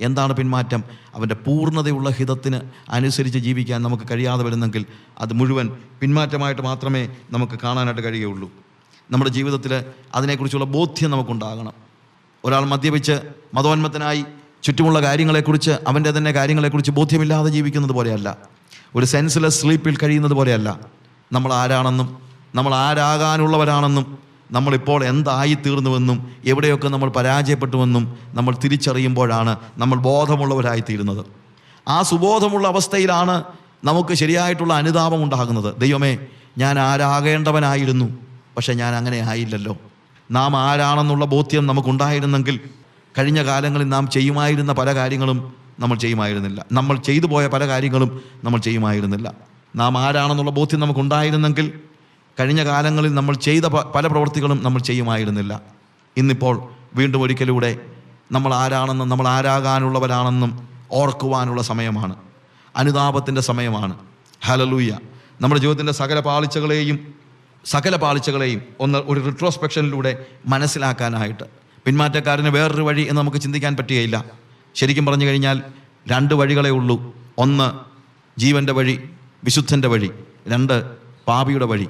എന്താണ് പിന്മാറ്റം? അവന്റെ പൂർണതയുള്ള ഹിതത്തിന് അനുസരിച്ച് ജീവിക്കാൻ നമുക്ക് കഴിയാതെ വരുന്നെങ്കിൽ അത് മുഴുവൻ പിന്മാറ്റമായിട്ട് മാത്രമേ നമുക്ക് കാണാനായിട്ട് കഴിയുകയുള്ളൂ. നമ്മുടെ ജീവിതത്തിൽ അതിനെക്കുറിച്ചുള്ള ബോധ്യം നമുക്കുണ്ടാകണം. ഒരാൾ മദ്യപിച്ച് മതോന്മത്തനായി ചുറ്റുമുള്ള കാര്യങ്ങളെക്കുറിച്ച് അവന്റെ തന്നെ കാര്യങ്ങളെക്കുറിച്ച് ബോധ്യമില്ലാതെ ജീവിക്കുന്നത് പോലെയല്ല. ഒരു സെൻസ്ലെസ് സ്ലീപ്പിൽ കഴിയുന്നത് പോലെയല്ല. നമ്മൾ ആരാണെന്നും നമ്മൾ ആരാകാനുള്ളവരാണെന്നും നമ്മളിപ്പോൾ എന്തായി തീർന്നുവെന്നും എവിടെയൊക്കെ നമ്മൾ പരാജയപ്പെട്ടുവെന്നും നമ്മൾ തിരിച്ചറിയുമ്പോഴാണ് നമ്മൾ ബോധമുള്ളവരായി തീരുന്നത് ആ സുബോധമുള്ള അവസ്ഥയിലാണ് നമുക്ക് ശരിയായിട്ടുള്ള അനുതാപം ഉണ്ടാകുന്നത്. ദൈവമേ ഞാൻ ആരാകേണ്ടവനായിരുന്നു. പക്ഷേ ഞാൻ അങ്ങനെ ആയില്ലല്ലോ. നാം ആരാണെന്നുള്ള ബോധ്യം നമുക്കുണ്ടായിരുന്നെങ്കിൽ കഴിഞ്ഞ കാലങ്ങളിൽ നാം ചെയ്യുമായിരുന്ന പല കാര്യങ്ങളും നമ്മൾ ചെയ്യുമായിരുന്നില്ല. നമ്മൾ ചെയ്തു പോയ പല കാര്യങ്ങളും നമ്മൾ ചെയ്യുമായിരുന്നില്ല. നാം ആരാണെന്നുള്ള ബോധ്യം നമുക്കുണ്ടായിരുന്നെങ്കിൽ കഴിഞ്ഞ കാലങ്ങളിൽ നമ്മൾ ചെയ്ത പല പ്രവൃത്തികളും നമ്മൾ ചെയ്യുമായിരുന്നില്ല. ഇന്നിപ്പോൾ വീണ്ടും ഒരിക്കലൂടെ നമ്മൾ ആരാണെന്നും നമ്മൾ ആരാകാനുള്ളവരാണെന്നും ഓർക്കുവാനുള്ള സമയമാണ്. അനുതാപത്തിന്റെ സമയമാണ്. ഹലലൂയ നമ്മുടെ ജീവിതത്തിന്റെ സകല പാളിച്ചകളെയും സകല പാളിച്ചകളെയും ഒന്ന് ഒരു റിട്രോസ്പെക്ഷനിലൂടെ മനസ്സിലാക്കാനായിട്ട്. പിന്മാറ്റക്കാരന് വേറൊരു വഴി എന്ന് നമുക്ക് ചിന്തിക്കാൻ പറ്റുകയില്ല. ശരിക്കും പറഞ്ഞു കഴിഞ്ഞാൽ രണ്ട് വഴികളേ ഉള്ളൂ. ഒന്ന് ജീവന്റെ വഴി വിശുദ്ധന്റെ വഴി. രണ്ട് പാപിയുടെ വഴി.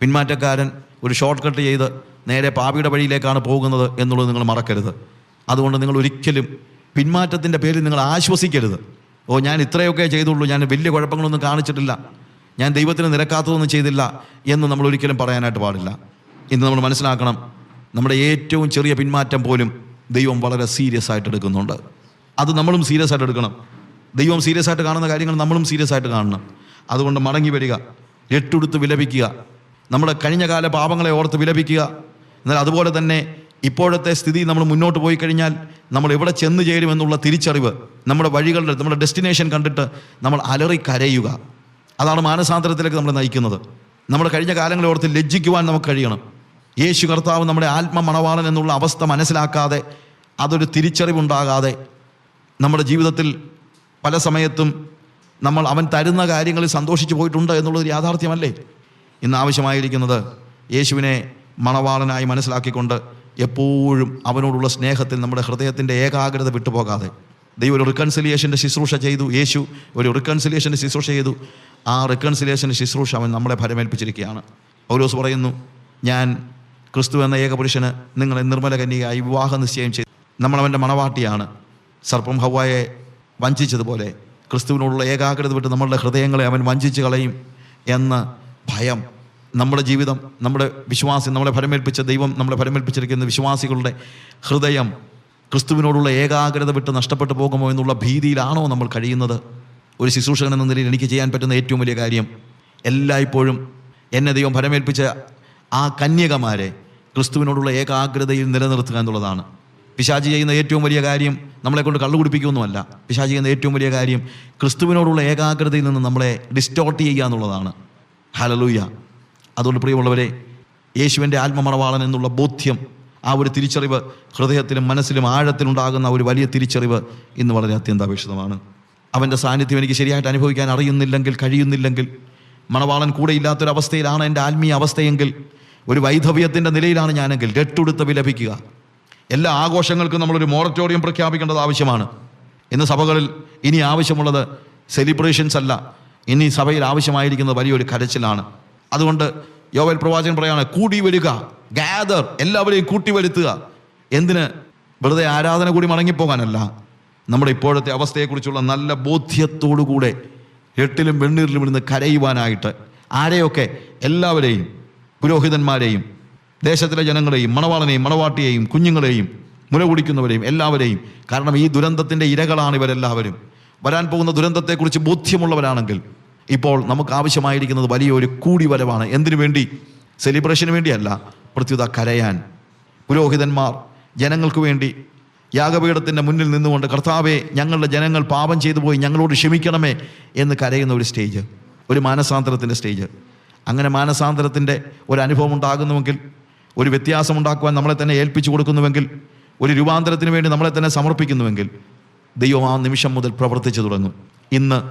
പിന്മാറ്റക്കാരൻ ഒരു ഷോർട്ട് കട്ട് ചെയ്ത് നേരെ പാപിയുടെ വഴിയിലേക്കാണ് പോകുന്നത് എന്നുള്ളത് നിങ്ങൾ മറക്കരുത്. അതുകൊണ്ട് നിങ്ങൾ ഒരിക്കലും പിന്മാറ്റത്തിന്റെ പേരിൽ നിങ്ങൾ ആശ്വസിക്കരുത്. ഓ ഞാൻ ഇത്രയൊക്കെ ചെയ്തുള്ളൂ ഞാൻ വലിയ കുഴപ്പങ്ങളൊന്നും കാണിച്ചിട്ടില്ല ഞാൻ ദൈവത്തിന് നിരക്കാത്തതൊന്നും ചെയ്തില്ല എന്ന് നമ്മൾ ഒരിക്കലും പറയാനായിട്ട് പാടില്ല. ഇന്ന് നമ്മൾ മനസ്സിലാക്കണം നമ്മുടെ ഏറ്റവും ചെറിയ പിന്മാറ്റം പോലും ദൈവം വളരെ സീരിയസ് ആയിട്ട് എടുക്കുന്നുണ്ട്. അത് നമ്മളും സീരിയസ് ആയിട്ട് എടുക്കണം. ദൈവം സീരിയസ് ആയിട്ട് കാണുന്ന കാര്യങ്ങൾ നമ്മളും സീരിയസ് ആയിട്ട് കാണണം. അതുകൊണ്ട് മടങ്ങി വരിക എട്ടുടുത്ത് വിലപിക്കുക നമ്മുടെ കഴിഞ്ഞ കാല പാപങ്ങളെ ഓർത്ത് വിലപിക്കുക. എന്നാൽ അതുപോലെ തന്നെ ഇപ്പോഴത്തെ സ്ഥിതി നമ്മൾ മുന്നോട്ട് പോയി കഴിഞ്ഞാൽ നമ്മൾ എവിടെ ചെന്ന് ചേരുമെന്നുള്ള തിരിച്ചറിവ് നമ്മുടെ വഴികളുടെ നമ്മുടെ ഡെസ്റ്റിനേഷൻ കണ്ടിട്ട് നമ്മൾ അലറി കരയുക. അതാണ് മാനസാന്തരത്തിലേക്ക് നമ്മളെ നയിക്കുന്നത്. നമ്മുടെ കഴിഞ്ഞ കാലങ്ങളെ ഓർത്ത് ലജ്ജിക്കുവാൻ നമുക്ക് കഴിയണം. യേശു കർത്താവ് നമ്മുടെ ആത്മ മണവാളൻ എന്നുള്ള അവസ്ഥ മനസ്സിലാക്കാതെ അതൊരു തിരിച്ചറിവുണ്ടാകാതെ നമ്മുടെ ജീവിതത്തിൽ പല സമയത്തും നമ്മൾ അവൻ തരുന്ന കാര്യങ്ങളിൽ സന്തോഷിച്ചു പോയിട്ടുണ്ട് എന്നുള്ളത് യാഥാർത്ഥ്യമല്ലേ? ഇന്ന് ആവശ്യമായിരിക്കുന്നത് യേശുവിനെ മണവാളനായി മനസ്സിലാക്കിക്കൊണ്ട് എപ്പോഴും അവനോടുള്ള സ്നേഹത്തിൽ നമ്മുടെ ഹൃദയത്തിന്റെ ഏകാഗ്രത വിട്ടുപോകാതെ. ദൈവം ഒരു റിക്കൺസിലിയേഷന്റെ ശുശ്രൂഷ ചെയ്തു. യേശു ഒരു റിക്കൺസിലിയേഷന്റെ ശുശ്രൂഷ ചെയ്തു. ആ റിക്കൺസിലിയേഷന്റെ ശുശ്രൂഷ അവൻ നമ്മളെ ഫലമേൽപ്പിച്ചിരിക്കുകയാണ് പൗലോസ് പറയുന്നു ഞാൻ ക്രിസ്തു എന്ന ഏകപുരുഷന് നിങ്ങളെ നിർമ്മല കന്യകയായി വിവാഹ നിശ്ചയം ചെയ്തു. നമ്മളവന്റെ മണവാട്ടിയാണ്. സർപ്പം ഹവായെ വഞ്ചിച്ചതുപോലെ ക്രിസ്തുവിനോടുള്ള ഏകാഗ്രത വിട്ട് നമ്മളുടെ ഹൃദയങ്ങളെ അവൻ വഞ്ചിച്ച് കളയും എന്ന ഭയം നമ്മുടെ ജീവിതം നമ്മുടെ വിശ്വാസി നമ്മളെ ഫലമേൽപ്പിച്ച ദൈവം നമ്മളെ ഫലമേൽപ്പിച്ചിരിക്കുന്ന വിശ്വാസികളുടെ ഹൃദയം ക്രിസ്തുവിനോടുള്ള ഏകാഗ്രത വിട്ട് നഷ്ടപ്പെട്ടു പോകുമോ എന്നുള്ള ഭീതിയിലാണോ നമ്മൾ കഴിയുന്നത്? ഒരു ശുശ്രൂഷകൻ എന്ന നിലയിൽ എനിക്ക് ചെയ്യാൻ പറ്റുന്ന ഏറ്റവും വലിയ കാര്യം എല്ലായ്പ്പോഴും എന്നെ ദൈവം ഫലമേൽപ്പിച്ച ആ കന്യകമാരെ ക്രിസ്തുവിനോടുള്ള ഏകാഗ്രതയിൽ നിലനിർത്തുക എന്നുള്ളതാണ്. പിശാചി ചെയ്യുന്ന ഏറ്റവും വലിയ കാര്യം നമ്മളെ കൊണ്ട് കള്ളു കുടിപ്പിക്കുകയൊന്നുമല്ല പിശാചി ചെയ്യുന്ന ഏറ്റവും വലിയ കാര്യം ക്രിസ്തുവിനോടുള്ള ഏകാഗ്രതയിൽ നിന്ന് നമ്മളെ ഡിസ്റ്റോർട്ട് ചെയ്യുക എന്നുള്ളതാണ്. ഹലലൂയ അതുകൊണ്ട് പ്രിയമുള്ളവരെ യേശുവിന്റെ ആത്മമറവാളൻ എന്നുള്ള ബോധ്യം ആ ഒരു തിരിച്ചറിവ് ഹൃദയത്തിലും മനസ്സിലും ആഴത്തിലുണ്ടാകുന്ന ഒരു വലിയ തിരിച്ചറിവ് ഇന്ന് വളരെ അത്യന്താപേക്ഷിതമാണ്. അവന്റെ സാന്നിധ്യം എനിക്ക് ശരിയായിട്ട് അനുഭവിക്കാൻ അറിയുന്നില്ലെങ്കിൽ കഴിയുന്നില്ലെങ്കിൽ മണവാളൻ കൂടെ ഇല്ലാത്തൊരവസ്ഥയിലാണ് എന്റെ ആത്മീയ അവസ്ഥയെങ്കിൽ ഒരു വൈധവ്യത്തിന്റെ നിലയിലാണ് ഞാനെങ്കിൽ രട്ടുടുത്ത് വിലപിക്കുക എല്ലാ ആഘോഷങ്ങൾക്കും നമ്മളൊരു മോറട്ടോറിയം പ്രഖ്യാപിക്കേണ്ടത് ആവശ്യമാണ്. ഇന്ന് സഭകളിൽ ഇനി ആവശ്യമുള്ളത് സെലിബ്രേഷൻസ് അല്ല. ഇനി സഭയിൽ ആവശ്യമായിരിക്കുന്നത് വലിയൊരു കരച്ചിലാണ്. അതുകൊണ്ട് യോവൽ പ്രവാചകൻ പറയാണ് കൂടി വരിക ഗാദർ എല്ലാവരെയും കൂട്ടി വരുത്തുക. എന്തിന്? വെറുതെ ആരാധന കൂടി മടങ്ങിപ്പോകാനല്ല. നമ്മുടെ ഇപ്പോഴത്തെ അവസ്ഥയെക്കുറിച്ചുള്ള നല്ല ബോധ്യത്തോടുകൂടെ എട്ടിലും വെണ്ണീരിലും ഇരുന്ന് കരയുവാനായിട്ട് ആരെയൊക്കെ? എല്ലാവരെയും പുരോഹിതന്മാരെയും ദേശത്തിലെ ജനങ്ങളെയും മണവാളനെയും മണവാട്ടിയെയും കുഞ്ഞുങ്ങളെയും മുല കുടിക്കുന്നവരെയും എല്ലാവരെയും. കാരണം ഈ ദുരന്തത്തിന്റെ ഇരകളാണ് ഇവരെല്ലാവരും. വരാൻ പോകുന്ന ദുരന്തത്തെക്കുറിച്ച് ബോധ്യമുള്ളവരാണെങ്കിൽ ഇപ്പോൾ നമുക്ക് ആവശ്യമായിരിക്കുന്നത് വലിയൊരു കൂടി വരവാണ് എന്തിനു വേണ്ടി? സെലിബ്രേഷന് വേണ്ടിയല്ല പ്രത്യുത കരയാൻ. പുരോഹിതന്മാർ ജനങ്ങൾക്ക് വേണ്ടി. യാഗപീഠത്തിന്റെ മുന്നിൽ നിന്നുകൊണ്ട് കർത്താവെ ഞങ്ങളുടെ ജനങ്ങൾ പാപം ചെയ്തു പോയി ഞങ്ങളോട് ക്ഷമിക്കണമേ എന്ന് കരയുന്ന ഒരു സ്റ്റേജ് ഒരു മാനസാന്തരത്തിന്റെ സ്റ്റേജ് അങ്ങനെ മാനസാന്തരത്തിന്റെ ഒരു അനുഭവം ഉണ്ടാകുന്നുവെങ്കിൽ ഒരു വ്യത്യാസം ഉണ്ടാക്കുവാൻ നമ്മളെ തന്നെ ഏൽപ്പിച്ചു കൊടുക്കുന്നുവെങ്കിൽ ഒരു രൂപാന്തരത്തിന് വേണ്ടി നമ്മളെ തന്നെ സമർപ്പിക്കുന്നുവെങ്കിൽ ദൈവം ആ നിമിഷം മുതൽ പ്രവർത്തിച്ചു തുടങ്ങും. ഇന്ന്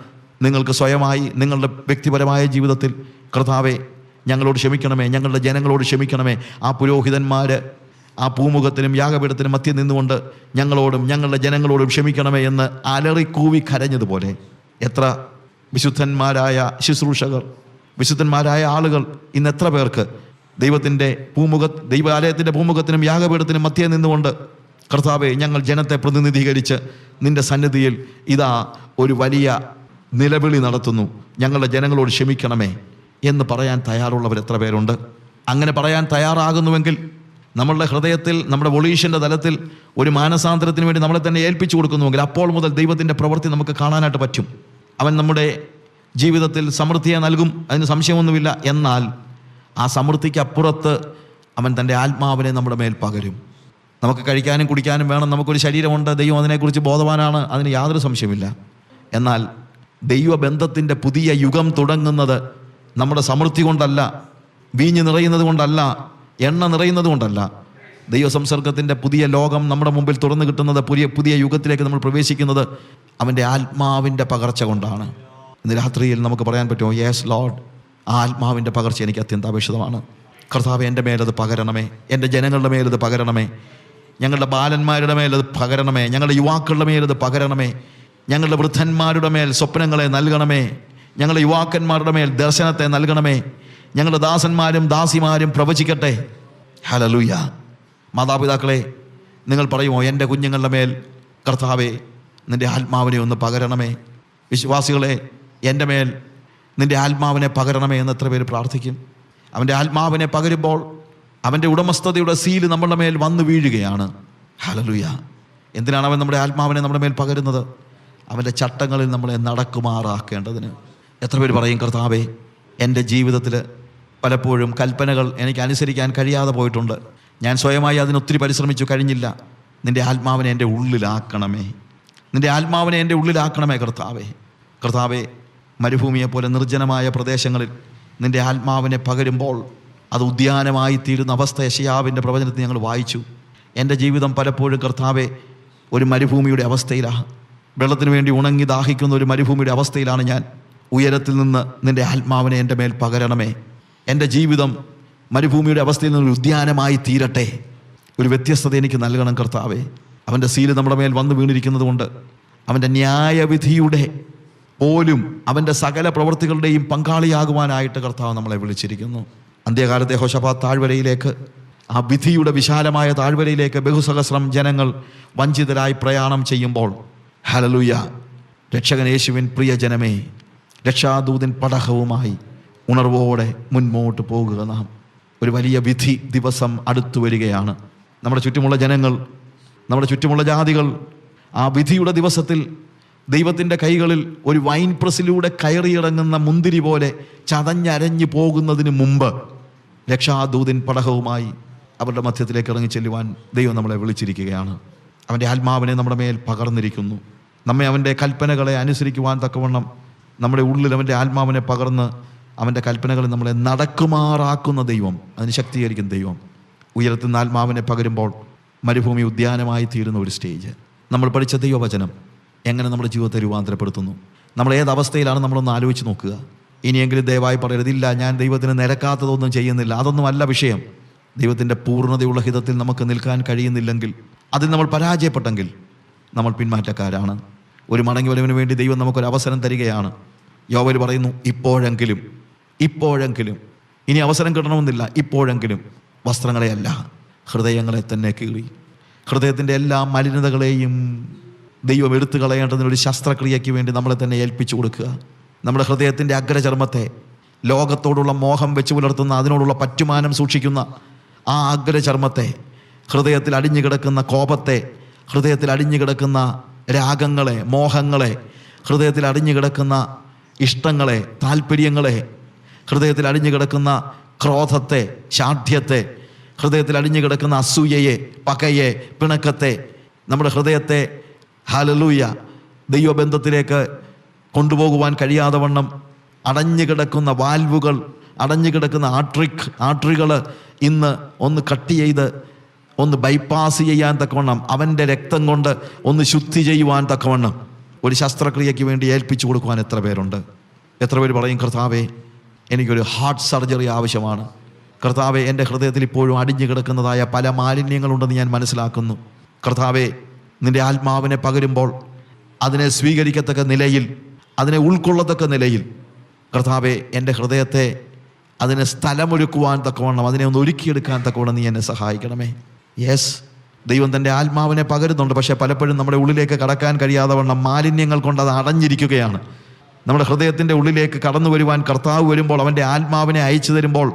നിങ്ങൾക്ക് സ്വയമായി നിങ്ങളുടെ വ്യക്തിപരമായ ജീവിതത്തിൽ കർത്താവെ ഞങ്ങളോട് ക്ഷമിക്കണമേ ഞങ്ങളുടെ ജനങ്ങളോട് ക്ഷമിക്കണമേ. ആ പുരോഹിതന്മാർ ആ പൂമുഖത്തിനും യാഗപീഠത്തിനും മധ്യം നിന്നുകൊണ്ട് ഞങ്ങളോടും ഞങ്ങളുടെ ജനങ്ങളോടും ക്ഷമിക്കണമേ എന്ന് അലറിക്കൂവി കരഞ്ഞതുപോലെ എത്ര വിശുദ്ധന്മാരായ ശുശ്രൂഷകർ വിശുദ്ധന്മാരായ ആളുകൾ ഇന്ന് എത്ര പേർക്ക് ദൈവത്തിന്റെ പൂമുഖ ദൈവാലയത്തിന്റെ പൂമുഖത്തിനും യാഗപീഠത്തിനും മധ്യേ നിന്നുകൊണ്ട് കർത്താവെ ഞങ്ങൾ ജനത്തെ പ്രതിനിധീകരിച്ച് നിന്റെ സന്നിധിയിൽ ഇതാ ഒരു വലിയ നിലവിളി നടത്തുന്നു. ഞങ്ങളുടെ ജനങ്ങളോട് ക്ഷമിക്കണമേ എന്ന് പറയാൻ തയ്യാറുള്ളവർ എത്ര പേരുണ്ട്? അങ്ങനെ പറയാൻ തയ്യാറാകുന്നുവെങ്കിൽ നമ്മളുടെ ഹൃദയത്തിൽ നമ്മുടെ വൊളീഷന്റെ തലത്തിൽ ഒരു മാനസാന്തരത്തിന് വേണ്ടി നമ്മളെ തന്നെ ഏൽപ്പിച്ചു കൊടുക്കുന്നുവെങ്കിൽ അപ്പോൾ മുതൽ ദൈവത്തിന്റെ പ്രവൃത്തി നമുക്ക് കാണാനായിട്ട് പറ്റും. അവൻ നമ്മുടെ ജീവിതത്തിൽ സമൃദ്ധിയെ നൽകും അതിന് സംശയമൊന്നുമില്ല. എന്നാൽ ആ സമൃദ്ധിക്ക് അപ്പുറത്ത് അവൻ തന്റെ ആത്മാവിനെ നമ്മുടെ മേൽ പകരും. നമുക്ക് കഴിക്കാനും കുടിക്കാനും വേണം നമുക്കൊരു ശരീരമുണ്ട് ദൈവം അതിനെക്കുറിച്ച് ബോധവാനാണ് അതിന് യാതൊരു സംശയമില്ല എന്നാൽ ദൈവബന്ധത്തിന്റെ പുതിയ യുഗം തുടങ്ങുന്നത് നമ്മുടെ സമൃദ്ധി കൊണ്ടല്ല വീഞ്ഞ് നിറയുന്നത് കൊണ്ടല്ല എണ്ണ നിറയുന്നത് കൊണ്ടല്ല. ദൈവസംസർഗത്തിന്റെ പുതിയ ലോകം നമ്മുടെ മുമ്പിൽ തുറന്നു കിട്ടുന്നത് പുതിയ പുതിയ യുഗത്തിലേക്ക് നമ്മൾ പ്രവേശിക്കുന്നത് അവന്റെ ആത്മാവിന്റെ പകർച്ച കൊണ്ടാണ്. ഇന്ന് രാത്രിയിൽ നമുക്ക് പറയാൻ പറ്റുമോ യേസ് ലോഡ് ആത്മാവിന്റെ പകർച്ച എനിക്ക് അത്യന്താപേക്ഷിതമാണ്. കർത്താവ് എന്റെ മേലത് പകരണമേ എന്റെ ജനങ്ങളുടെ മേലത് പകരണമേ ഞങ്ങളുടെ ബാലന്മാരുടെ മേലത് പകരണമേ. ഞങ്ങളുടെ യുവാക്കളുടെ മേലത് പകരണമേ. ഞങ്ങളുടെ വൃദ്ധന്മാരുടെ മേൽ സ്വപ്നങ്ങളെ നൽകണമേ. ഞങ്ങളുടെ യുവാക്കന്മാരുടെ മേൽ ദർശനത്തെ നൽകണമേ. ഞങ്ങളുടെ ദാസന്മാരും ദാസിമാരും പ്രവചിക്കട്ടെ. ഹലലൂയ മാതാപിതാക്കളെ നിങ്ങൾ പറയുമോ എന്റെ കുഞ്ഞുങ്ങളുടെ മേൽ കർത്താവെ നിന്റെ ആത്മാവിനെ ഒന്ന് പകരണമേ. വിശ്വാസികളെ എന്റെ മേൽ നിന്റെ ആത്മാവിനെ പകരണമേ എന്ന് എത്ര പേര് പ്രാർത്ഥിക്കും. അവന്റെ ആത്മാവിനെ പകരുമ്പോൾ അവന്റെ ഉടമസ്ഥതയുടെ സീൽ നമ്മളുടെ മേൽ വന്നു വീഴുകയാണ്. ഹലലുയ എന്തിനാണ് അവൻ നമ്മുടെ ആത്മാവിനെ നമ്മുടെ മേൽ പകരുന്നത്? അവന്റെ ചട്ടങ്ങളിൽ നമ്മളെ നടക്കുമാറാക്കേണ്ടതിന്. എത്ര പേര് പറയും കർത്താവേ എന്റെ ജീവിതത്തിൽ പലപ്പോഴും കൽപ്പനകൾ എനിക്ക് അനുസരിക്കാൻ കഴിയാതെ പോയിട്ടുണ്ട്. ഞാൻ സ്വയമായി അതിനൊത്തിരി പരിശ്രമിച്ചു കഴിഞ്ഞില്ല. നിന്റെ ആത്മാവിനെ എന്റെ ഉള്ളിലാക്കണമേ. നിന്റെ ആത്മാവിനെ എന്റെ ഉള്ളിലാക്കണമേ കർത്താവേ. കർത്താവേ മരുഭൂമിയെപ്പോലെ നിർജനമായ പ്രദേശങ്ങളിൽ നിന്റെ ആത്മാവിനെ പകരുമ്പോൾ അത് ഉദ്യാനമായി തീരുന്ന അവസ്ഥ യശയാവിന്റെ പ്രവചനത്തിൽ ഞങ്ങൾ വായിച്ചു. എന്റെ ജീവിതം പലപ്പോഴും കർത്താവെ ഒരു മരുഭൂമിയുടെ അവസ്ഥയിലാണ് വെള്ളത്തിന് വേണ്ടി ഉണങ്ങി ദാഹിക്കുന്ന ഒരു മരുഭൂമിയുടെ അവസ്ഥയിലാണ് ഞാൻ. ഉയരത്തിൽ നിന്ന് നിന്റെ ആത്മാവിനെ എന്റെ മേൽ പകരണമേ. എന്റെ ജീവിതം മരുഭൂമിയുടെ അവസ്ഥയിൽ നിന്ന് ഒരു ഉദ്യാനമായി തീരട്ടെ. ഒരു വ്യത്യസ്തത എനിക്ക് നൽകണം കർത്താവേ. അവന്റെ സീൽ നമ്മുടെ മേൽ വന്നു വീണിരിക്കുന്നത് കൊണ്ട് അവന്റെ ന്യായവിധിയുടെ പോലും അവന്റെ സകല പ്രവൃത്തികളുടെയും പങ്കാളിയാകുവാനായിട്ട് കർത്താവ് നമ്മളെ വിളിച്ചിരിക്കുന്നു. അന്ത്യകാലത്തെ ഹോഷഫാ താഴ്വരയിലേക്ക് ആ വിധിയുടെ വിശാലമായ താഴ്വരയിലേക്ക് ബഹുസഹസ്രം ജനങ്ങൾ വഞ്ചിതരായി പ്രയാണം ചെയ്യുമ്പോൾ ഹലലുയ രക്ഷകൻ യേശുവിൻ പ്രിയ ജനമേ രക്ഷാദൂതൻ പടഹവുമായി ഉണർവോടെ മുൻപോട്ട് പോകുക നാം. ഒരു വലിയ വിധി ദിവസം അടുത്തു വരികയാണ്. നമ്മുടെ ചുറ്റുമുള്ള ജനങ്ങൾ നമ്മുടെ ചുറ്റുമുള്ള ജാതികൾ ആ വിധിയുടെ ദിവസത്തിൽ ദൈവത്തിന്റെ കൈകളിൽ ഒരു വൈൻ പ്രസിലൂടെ കയറിയിറങ്ങുന്ന മുന്തിരി പോലെ ചതഞ്ഞരഞ്ഞു പോകുന്നതിന് മുമ്പ് രക്ഷാദൂതൻ പടഹവുമായി അവരുടെ മധ്യത്തിലേക്ക് ഇറങ്ങി ചെല്ലുവാൻ ദൈവം നമ്മളെ വിളിച്ചിരിക്കുകയാണ്. അവന്റെ ആത്മാവിനെ നമ്മുടെ മേൽ പകർന്നിരിക്കുന്നു. നമ്മെ അവന്റെ കൽപ്പനകളെ അനുസരിക്കുവാൻ തക്കവണ്ണം നമ്മുടെ ഉള്ളിൽ അവന്റെ ആത്മാവിനെ പകർന്ന് അവന്റെ കൽപ്പനകളിൽ നമ്മളെ നടക്കുമാറാക്കുന്ന ദൈവം അതിന് ശക്തീകരിക്കുന്ന ദൈവം. ഉയരത്തിൽ നിന്ന് ആത്മാവിനെ പകരുമ്പോൾ മരുഭൂമി ഉദ്യാനമായി തീരുന്ന ഒരു സ്റ്റേജ് നമ്മൾ പഠിച്ച ദൈവവചനം എങ്ങനെ നമ്മുടെ ജീവിതത്തെ രൂപാന്തരപ്പെടുത്തുന്നു? നമ്മൾ ഏത് അവസ്ഥയിലാണ് നമ്മളൊന്ന് ആലോചിച്ച് നോക്കുക? ഇനിയെങ്കിലും ദയവായി പറയരുതില്ല ഞാൻ ദൈവത്തിന് നിരക്കാത്തതൊന്നും ചെയ്യുന്നില്ല. അതൊന്നും അല്ല വിഷയം. ദൈവത്തിന്റെ പൂർണതയുള്ള ഹിതത്തിൽ നമുക്ക് നിൽക്കാൻ കഴിയുന്നില്ലെങ്കിൽ അതിൽ നമ്മൾ പരാജയപ്പെട്ടെങ്കിൽ നമ്മൾ പിന്മാറ്റക്കാരാണ്. ഒരു മടങ്ങി വരവിന് വേണ്ടി ദൈവം നമുക്കൊരു അവസരം തരികയാണ്. യോവൽ പറയുന്നു ഇപ്പോഴെങ്കിലും ഇപ്പോഴെങ്കിലും ഇനി അവസരം കിട്ടണമെന്നില്ല ഇപ്പോഴെങ്കിലും വസ്ത്രങ്ങളെയല്ല ഹൃദയങ്ങളെ തന്നെ കീറി. ഹൃദയത്തിന്റെ എല്ലാ മലിനതകളെയും ദൈവം എടുത്തു കളയേണ്ടതിനൊരു ശസ്ത്രക്രിയയ്ക്ക് വേണ്ടി നമ്മളെ തന്നെ ഏൽപ്പിച്ചു കൊടുക്കുക. നമ്മുടെ ഹൃദയത്തിന്റെ അഗ്രചർമ്മത്തെ ലോകത്തോടുള്ള മോഹം വെച്ച് പുലർത്തുന്ന അതിനോടുള്ള പറ്റുമാനം സൂക്ഷിക്കുന്ന ആ അഗ്രചർമ്മത്തെ ഹൃദയത്തിൽ അടിഞ്ഞു കിടക്കുന്ന കോപത്തെ ഹൃദയത്തിൽ അടിഞ്ഞു കിടക്കുന്ന രാഗങ്ങളെ മോഹങ്ങളെ ഹൃദയത്തിൽ അടിഞ്ഞു കിടക്കുന്ന ഇഷ്ടങ്ങളെ താല്പര്യങ്ങളെ ഹൃദയത്തിൽ അടിഞ്ഞു കിടക്കുന്ന ക്രോധത്തെ ശാഠ്യത്തെ ഹൃദയത്തിൽ അടിഞ്ഞു കിടക്കുന്ന അസൂയയെ പകയെ പിണക്കത്തെ നമ്മുടെ ഹൃദയത്തെ ഹലലൂയ ദൈവബന്ധത്തിലേക്ക് കൊണ്ടുപോകുവാൻ കഴിയാതെ വണ്ണം അടഞ്ഞു കിടക്കുന്ന വാൽവുകൾ അടഞ്ഞു കിടക്കുന്ന ആട്രിക് ആട്രികൾ ഇന്ന് ഒന്ന് കട്ട് ചെയ്ത് ഒന്ന് ബൈപ്പാസ് ചെയ്യാൻ തക്കവണ്ണം അവന്റെ രക്തം കൊണ്ട് ഒന്ന് ശുദ്ധി ചെയ്യുവാൻ തക്കവണ്ണം ഒരു ശസ്ത്രക്രിയയ്ക്ക് വേണ്ടി ഏൽപ്പിച്ചു കൊടുക്കുവാൻ എത്ര പേരുണ്ട്? എത്ര പേര് പറയും കർത്താവേ എനിക്കൊരു ഹാർട്ട് സർജറി ആവശ്യമാണ്. കർത്താവെ എന്റെ ഹൃദയത്തിൽ ഇപ്പോഴും അടിഞ്ഞു കിടക്കുന്നതായ പല മാലിന്യങ്ങളുണ്ടെന്ന് ഞാൻ മനസ്സിലാക്കുന്നു. കർത്താവെ നിന്റെ ആത്മാവിനെ പകരുമ്പോൾ അതിനെ സ്വീകരിക്കത്തക്ക നിലയിൽ അതിനെ ഉൾക്കൊള്ളത്തക്ക നിലയിൽ കർത്താവെ എന്റെ ഹൃദയത്തെ അതിനെ സ്ഥലമൊരുക്കുവാൻ തക്കവണ്ണം അതിനെ ഒന്ന് ഒരുക്കിയെടുക്കാൻ തക്കവണ്ണം നീ എന്നെ സഹായിക്കണമേ. യെസ് ദൈവം തന്റെ ആത്മാവിനെ പകരുന്നുണ്ട് പക്ഷേ പലപ്പോഴും നമ്മുടെ ഉള്ളിലേക്ക് കടക്കാൻ കഴിയാതെ വണ്ണം മാലിന്യങ്ങൾ കൊണ്ട് അത് അടഞ്ഞിരിക്കുകയാണ്. നമ്മുടെ ഹൃദയത്തിന്റെ ഉള്ളിലേക്ക് കടന്നു വരുവാൻ കർത്താവ് വരുമ്പോൾ അവന്റെ ആത്മാവിനെ അയച്ചു തരുമ്പോൾ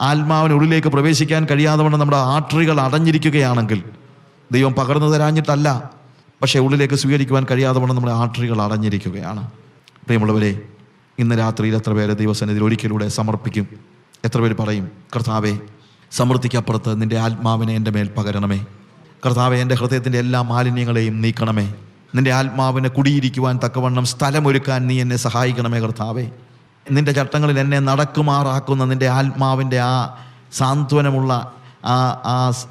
ആത്മാവിന് ഉള്ളിലേക്ക് പ്രവേശിക്കാൻ കഴിയാതെ വണ്ണം നമ്മുടെ ആട്രികൾ അടഞ്ഞിരിക്കുകയാണെങ്കിൽ ദൈവം പകർന്നു തരാഞ്ഞിട്ടല്ല പക്ഷേ ഉള്ളിലേക്ക് സ്വീകരിക്കുവാൻ കഴിയാതെ വണ്ണം നമ്മുടെ ആട്രികൾ അടഞ്ഞിരിക്കുകയാണ്. പ്രിയമുള്ളവരെ ഇന്ന് രാത്രിയിൽ എത്ര പേരെ ദൈവസന്നിധിയിൽ ഒരിക്കലൂടെ സമർപ്പിക്കും? എത്ര പേര് പറയും കർത്താവെ സമൃദ്ധിക്കപ്പുറത്ത് നിന്റെ ആത്മാവിനെ എന്റെ മേൽ പകരണമേ. കർത്താവെ എന്റെ ഹൃദയത്തിന്റെ എല്ലാ മാലിന്യങ്ങളെയും നീക്കണമേ. നിന്റെ ആത്മാവിനെ കുടിയിരിക്കുവാൻ തക്കവണ്ണം സ്ഥലമൊരുക്കാൻ നീ എന്നെ സഹായിക്കണമേ കർത്താവെ. നിന്റെ ചട്ടങ്ങളിൽ എന്നെ നടക്കുമാറാക്കുന്ന നിന്റെ ആത്മാവിന്റെ ആ സാന്ത്വനമുള്ള ആ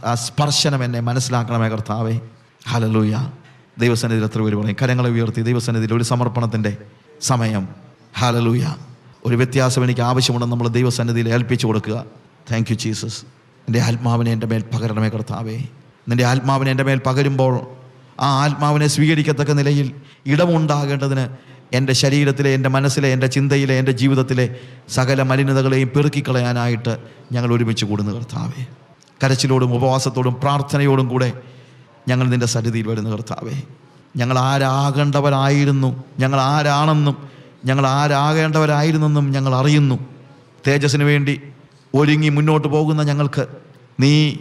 ആ സ്പർശനം എന്നെ മനസ്സിലാക്കണമേ കർത്താവെ. ഹലലൂയ ദൈവസന്നിധിയിൽ എത്ര പേര് പറയും കരങ്ങളെ ഉയർത്തി ദൈവസന്നിധിയിൽ ഒരു സമർപ്പണത്തിന്റെ സമയം. ഹാലലൂയ ഒരു വ്യത്യാസം എനിക്ക് ആവശ്യമുണ്ടെന്ന് നമ്മൾ ദൈവസന്നിധിയിൽ ഏൽപ്പിച്ചു കൊടുക്കുക. താങ്ക് യു ജീസസ് എന്റെ ആത്മാവിനെ എന്റെ മേൽ പകരണമേ കർത്താവേ. നിന്റെ ആത്മാവിനെ എന്റെ മേൽ പകരുമ്പോൾ ആ ആത്മാവിനെ സ്വീകരിക്കത്തക്ക നിലയിൽ ഇടമുണ്ടാകേണ്ടതിന് എന്റെ ശരീരത്തിലെ എന്റെ മനസ്സിലെ എന്റെ ചിന്തയിലെ എന്റെ ജീവിതത്തിലെ സകല മലിനതകളെയും പെറുക്കിക്കളയാനായിട്ട് ഞങ്ങൾ ഒരുമിച്ച് കൂടുന്നു കർത്താവേ. കരച്ചിലോടും ഉപവാസത്തോടും പ്രാർത്ഥനയോടും കൂടെ ഞങ്ങൾ നിന്റെ സന്നിധിയിൽ വരുന്ന കർത്താവേ. ഞങ്ങൾ ആരാകേണ്ടവരായിരുന്നു ഞങ്ങൾ ആരാണെന്നും ഞങ്ങൾ ആരാകേണ്ടവരായിരുന്നെന്നും ഞങ്ങൾ അറിയുന്നു തേജസ്സിന് വേണ്ടി ഒരുങ്ങി മുന്നോട്ട് പോകുന്ന ഞങ്ങൾക്ക് നീ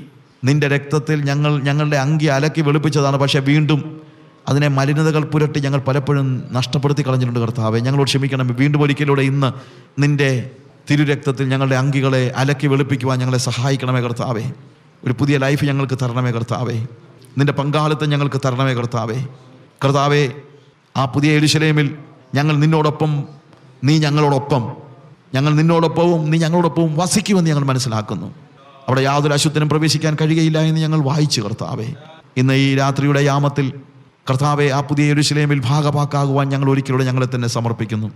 നിന്റെ രക്തത്തിൽ ഞങ്ങൾ ഞങ്ങളുടെ അങ്കി അലക്കി വെളുപ്പിച്ചതാണ്. പക്ഷേ വീണ്ടും അതിനെ മലിനതകൾ പുരട്ടി ഞങ്ങൾ പലപ്പോഴും നഷ്ടപ്പെടുത്തി കളഞ്ഞിട്ടുണ്ട് കർത്താവെ. ഞങ്ങളോട് ക്ഷമിക്കണം. വീണ്ടും ഒരിക്കലൂടെ ഇന്ന് നിന്റെ തിരുരക്തത്തിൽ ഞങ്ങളുടെ അങ്കികളെ അലക്കി വെളുപ്പിക്കുവാൻ ഞങ്ങളെ സഹായിക്കണമേ കർത്താവേ. ഒരു പുതിയ ലൈഫ് ഞങ്ങൾക്ക് തരണമേ കർത്താവേ. നിന്റെ പങ്കാളിത്തം ഞങ്ങൾക്ക് തരണമേ കർത്താവേ. കർത്താവേ ആ പുതിയ എരുശലേമിൽ ഞങ്ങൾ നിന്നോടൊപ്പം നീ ഞങ്ങളോടൊപ്പം. ഞങ്ങൾ നിന്നോടൊപ്പവും നീ ഞങ്ങളോടൊപ്പവും വസിക്കുമെന്ന് ഞങ്ങൾ മനസ്സിലാക്കുന്നു. അവിടെ യാതൊരു അശുദ്ധനും പ്രവേശിക്കാൻ കഴിയുകയില്ല എന്ന് ഞങ്ങൾ വായിച്ചു കർത്താവേ. ഇന്ന് ഈ രാത്രിയുടെ യാമത്തിൽ കർത്താവെ ആ പുതിയ യെരൂശലേമിൽ ഭാഗഭാക്കാകുവാൻ ഞങ്ങൾ ഒരിക്കലൂടെ ഞങ്ങളെ തന്നെ സമർപ്പിക്കുന്നു.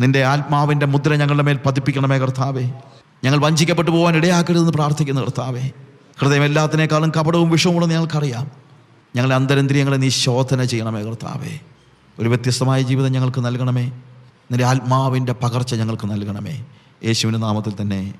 നിന്റെ ആത്മാവിന്റെ മുദ്ര ഞങ്ങളുടെ മേൽ പതിപ്പിക്കണമേ കർത്താവേ. ഞങ്ങൾ വഞ്ചിക്കപ്പെട്ടു പോകാൻ ഇടയാക്കരുതെന്ന് പ്രാർത്ഥിക്കുന്നു കർത്താവേ. ഹൃദയം എല്ലാത്തിനേക്കാളും കപടവും വിഷവും കൂടെ ഞങ്ങൾക്കറിയാം. ഞങ്ങളുടെ അന്തരന്ദ്രിയങ്ങളെ നീ ശോധന ചെയ്യണമേ കർത്താവേ. ഒരു വ്യത്യസ്തമായ ജീവിതം ഞങ്ങൾക്ക് നൽകണമേ. നിന്റെ ആത്മാവിന്റെ പകർച്ച ഞങ്ങൾക്ക് നൽകണമേ. യേശുവിന്റെ നാമത്തിൽ തന്നെ